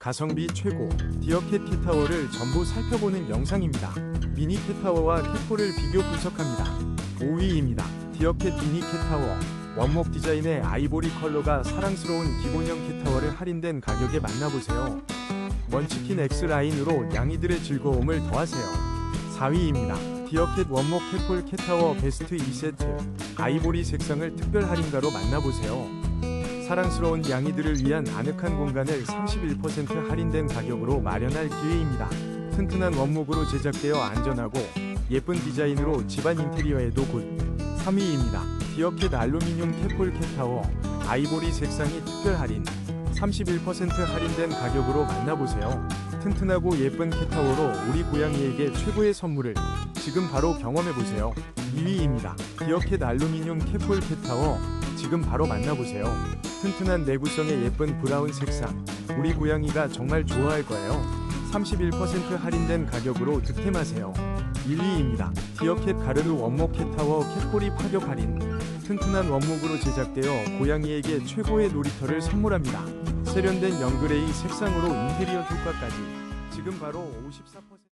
가성비 최고 디어캣 캣타워를 전부 살펴보는 영상입니다. 미니 캣타워와 캣폴을 비교 분석합니다. 5위입니다. 디어 캣 미니 캣타워 원목 디자인의 아이보리 컬러가 사랑스러운 기본형 캣타워를 할인된 가격에 만나보세요. 먼치킨 X라인으로 양이들의 즐거움을 더하세요. 4위입니다. 디어캣 원목 캣폴 캣타워 베스트 2세트 아이보리 색상을 특별 할인가로 만나보세요. 사랑스러운 양이들을 위한 아늑한 공간을 31% 할인된 가격으로 마련할 기회입니다. 튼튼한 원목으로 제작되어 안전하고 예쁜 디자인으로 집안 인테리어에도 굿. 3위입니다. 디어캣 알루미늄 캣폴 캣타워 아이보리 색상이 특별 할인 31% 할인된 가격으로 만나보세요. 튼튼하고 예쁜 캣타워로 우리 고양이에게 최고의 선물을 지금 바로 경험해보세요. 2위입니다. 디어캣 알루미늄 캣폴 캣타워 지금 바로 만나보세요. 튼튼한 내구성의 예쁜 브라운 색상 우리 고양이가 정말 좋아할 거예요. 31% 할인된 가격으로 득템하세요. 1위입니다. 디어캣 가르르 원목 캣타워 캣폴이 파격 할인 튼튼한 원목으로 제작되어 고양이에게 최고의 놀이터를 선물합니다. 세련된 영그레이 색상으로 인테리어 효과까지 지금 바로 54%